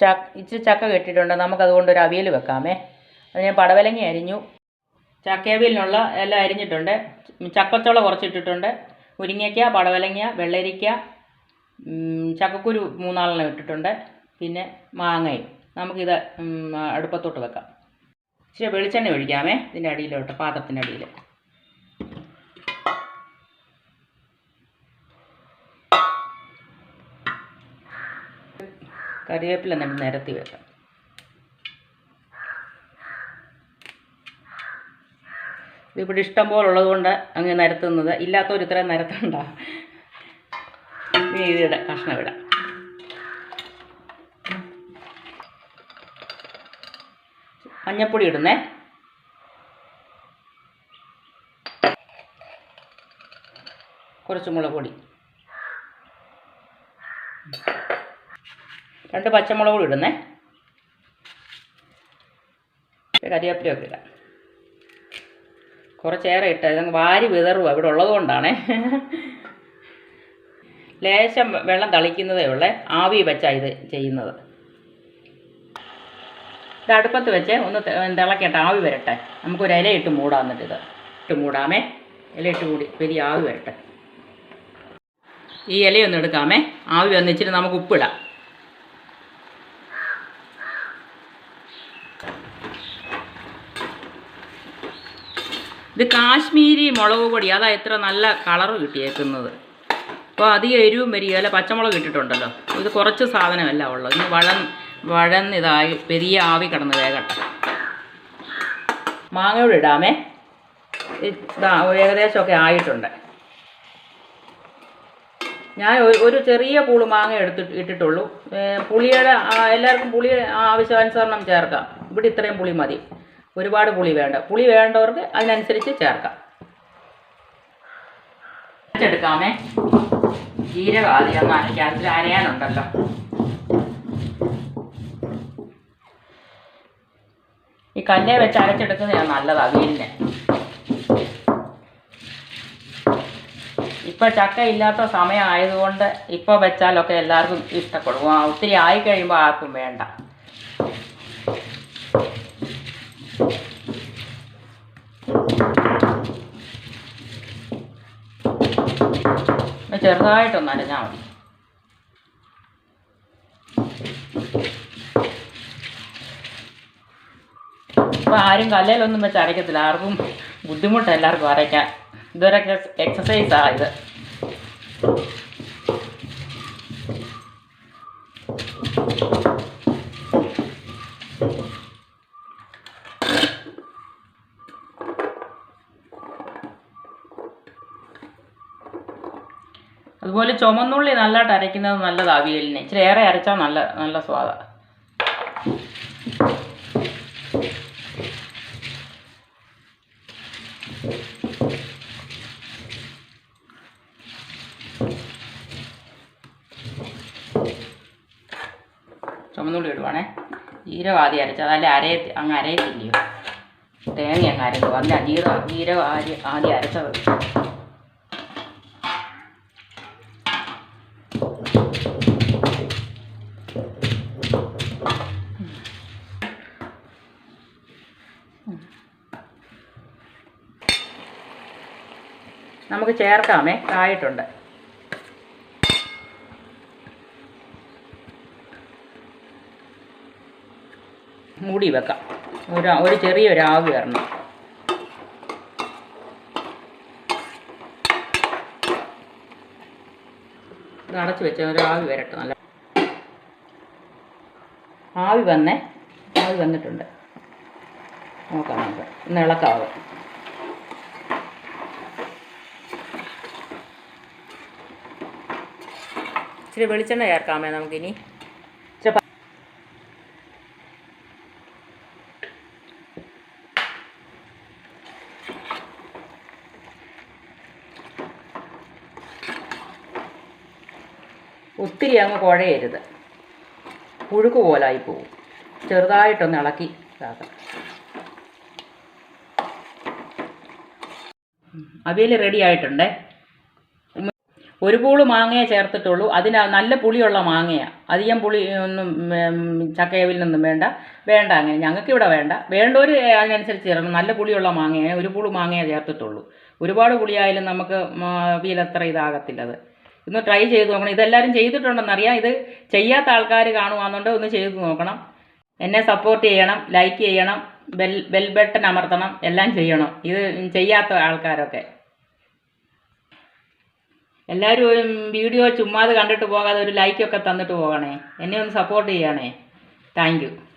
ചക്ക ഇച്ചിരി ചക്ക കെട്ടിയിട്ടുണ്ട്. നമുക്കതുകൊണ്ട് ഒരു അവിയൽ വെക്കാമേ. അത് ഞാൻ പടവലങ്ങി അരിഞ്ഞു. ചക്കയവിയലിനുള്ള എല്ലാം അരിഞ്ഞിട്ടുണ്ട്. ചക്കച്ചുള കുറച്ചിട്ടിട്ടുണ്ട്. മുരിങ്ങയ്ക്ക പടവലങ്ങ വെള്ളരിക്ക ചക്കക്കുരു മൂന്നാലെണ്ണം ഇട്ടിട്ടുണ്ട്. പിന്നെ മാങ്ങയും. നമുക്കിത് അടുപ്പത്തോട്ട് വെക്കാം. ഇച്ചിരി വെളിച്ചെണ്ണ ഒഴിക്കാമേ ഇതിന്റെ അടിയിലോട്ട് പാത്രത്തിന്റെ അടിയിൽ. കറിവേപ്പില നമ്മൾ നിരത്തി വെക്കാം ഇതിവിടെ ഇഷ്ടം പോലെ കൊണ്ട് അങ്ങ് നിരത്തുന്നത്. ഇല്ലാത്തവർ ഇത്രയും നിരത്തണ്ട. ഇനി കഷ്ണം ഇടാം. മഞ്ഞപ്പൊടി ഇടുന്നേ. കുറച്ച് മുളക് പൊടി. രണ്ട് പച്ചമുളക് കൂടി ഇടുന്നേ. കരിവേപ്പിലയൊക്കെ ഇടാം. കുറച്ചേറെ ഇട്ട് വാരി വിതറുക ഇവിടെ ഉള്ളത് കൊണ്ടാണേ. ലേശം വെള്ളം തളിക്കുന്നതേ ഉള്ളേ. ആവി വെച്ചാണ് ഇത് ചെയ്യുന്നത്. ഇത് അടുപ്പത്ത് വെച്ച്. ഒന്ന് തിളക്കട്ടെ. ആവി വരട്ടെ. നമുക്കൊരു ഇല ഇട്ട് മൂടാം എന്നിട്ട് ഇത് ഇട്ട് മൂടാമേ. ഇല ഇട്ട് മൂടി. വലിയ ആവി വരട്ടെ. ഈ ഇലയൊന്ന് എടുക്കാമേ. ആവി വന്നിച്ചിട്ട് നമുക്ക് ഉപ്പിടാം. ഇത് കാശ്മീരി മുളക് പൊടി. അതാ എത്ര നല്ല കളറ് കിട്ടിയേക്കുന്നത്. അപ്പോൾ അധികം എരിവും വരികയല്ല പച്ചമുളക് ഇട്ടിട്ടുണ്ടല്ലോ. ഇത് കുറച്ച് സാധനമല്ല ഉള്ളത് ഇന്ന് വഴൻ വഴന്നിതായി പെരിയ ആവി കിടന്ന് മാങ്ങ മാങ്ങയോട് ഇടാമേ. ഇതാ ഏകദേശമൊക്കെ ആയിട്ടുണ്ട്. ഞാൻ ഒരു- ചെറിയ പൂൾ മാങ്ങ എടുത്തിട്ട് ഇട്ടിട്ടുള്ളൂ. പുളിയുടെ എല്ലാവർക്കും പുളി ആവശ്യാനുസരണം ചേർക്കാം. ഇവിടെ ഇത്രയും പുളി മതി. ഒരുപാട് പുളി വേണ്ട. പുളി വേണ്ടവർക്ക് അതിനനുസരിച്ച് ചേർക്കാം. എടുക്കാമേ ജീരകം ആദ്യം ഒന്ന് അരയാനുണ്ടല്ലോ. ഈ കല്ലേ വെച്ച് അരച്ചെടുക്കുന്നതാണ് നല്ലതാണ് അവിയലിന് ഇപ്പൊ ചക്ക ഇല്ലാത്ത സമയം ആയതുകൊണ്ട് ഇപ്പൊ വെച്ചാലൊക്കെ എല്ലാവർക്കും ഇഷ്ടപ്പെടും. ഒത്തിരി ആയി കഴിയുമ്പോൾ ആർക്കും വേണ്ട ഒന്ന് ചെറുതായിട്ടൊന്ന് അരഞ്ഞാൽ മതി. അപ്പൊ ആരും കല്ലേലൊന്നും വെച്ച് അരയ്ക്കത്തില്ല. ആർക്കും ബുദ്ധിമുട്ടാണ് എല്ലാവർക്കും അരയ്ക്കാൻ. ഇതൊരു എക്സസൈസാ ഇത്. അതുപോലെ ചുമന്നുള്ളി നല്ലതായിട്ട് അരയ്ക്കുന്നത് നല്ലതാണ് അവിയലിന്. ഇച്ചിരി ഏറെ അരച്ചാൽ നല്ല നല്ല സ്വാദാണ് ചുമന്നുള്ളി ഇടുവാണേ. ജീരകം ആദ്യം അരച്ചത് അതല്ല അരയ അങ്ങ് അരയത്തില്ലയോ? തേങ്ങ അങ്ങ് അരച്ചു അല്ല ജീരകം ജീരകം ആദ്യം അരച്ചത് നമുക്ക് ചേർക്കാമേ. ആയിട്ടുണ്ട്. മൂടി വെക്കാം. ഒരു ഒരു ചെറിയൊരു ആവി വരണം. ഇത് അടച്ചു വെച്ച ഒരു ആവി വരട്ടെ നല്ല ആവി വന്നേ. ആവി വന്നിട്ടുണ്ട്. നോക്കാം നമുക്ക് ഒന്ന് ഇളക്കാവ്? ഇച്ചിരി വെളിച്ചെണ്ണ ചേർക്കാമേ നമുക്കിനി. ഇച്ചിരി ഒത്തിരി അങ്ങ് കുഴയരുത്. പുഴുക്ക് പോലായി പോവും. ചെറുതായിട്ടൊന്ന് ഇളക്കി ഇതാക്കാം. അവിയൽ റെഡി ആയിട്ടുണ്ടേ. ഒരു പൂൾ മാങ്ങയെ ചേർത്തിട്ടുള്ളൂ. അതിന് നല്ല പുളിയുള്ള മാങ്ങയാണ് അധികം പുളി ഒന്നും ചക്കയവിൽ നിന്നും വേണ്ട. വേണ്ട അങ്ങനെ. ഞങ്ങൾക്ക് ഇവിടെ വേണ്ട. വേണ്ടവർ അതിനനുസരിച്ച് ചേർക്കണം. നല്ല പുളിയുള്ള മാങ്ങയെ ഒരു പൂൾ മാങ്ങയെ ചേർത്തിട്ടുള്ളൂ. ഒരുപാട് പുളിയായാലും നമുക്ക് അവിയൽ ഇതാകത്തില്ല അത്. ഒന്ന് ട്രൈ ചെയ്ത് നോക്കണം. ഇതെല്ലാവരും ചെയ്തിട്ടുണ്ടെന്നറിയാം. ഇത് ചെയ്യാത്ത ആൾക്കാർ കാണുവാന്നുണ്ട് ഒന്ന് ചെയ്ത് നോക്കണം. എന്നെ സപ്പോർട്ട് ചെയ്യണം. ലൈക്ക് ചെയ്യണം. ബെൽ ബെൽ ബട്ടൺ അമർത്തണം എല്ലാം ചെയ്യണം. ഇത് ചെയ്യാത്ത ആൾക്കാരൊക്കെ. എല്ലാവരും വീഡിയോ ചുമ്മാതെ കണ്ടിട്ട് പോകാതെ ഒരു ലൈക്കൊക്കെ തന്നിട്ട് പോകണേ. എന്നെ ഒന്ന് സപ്പോർട്ട് ചെയ്യണേ. താങ്ക്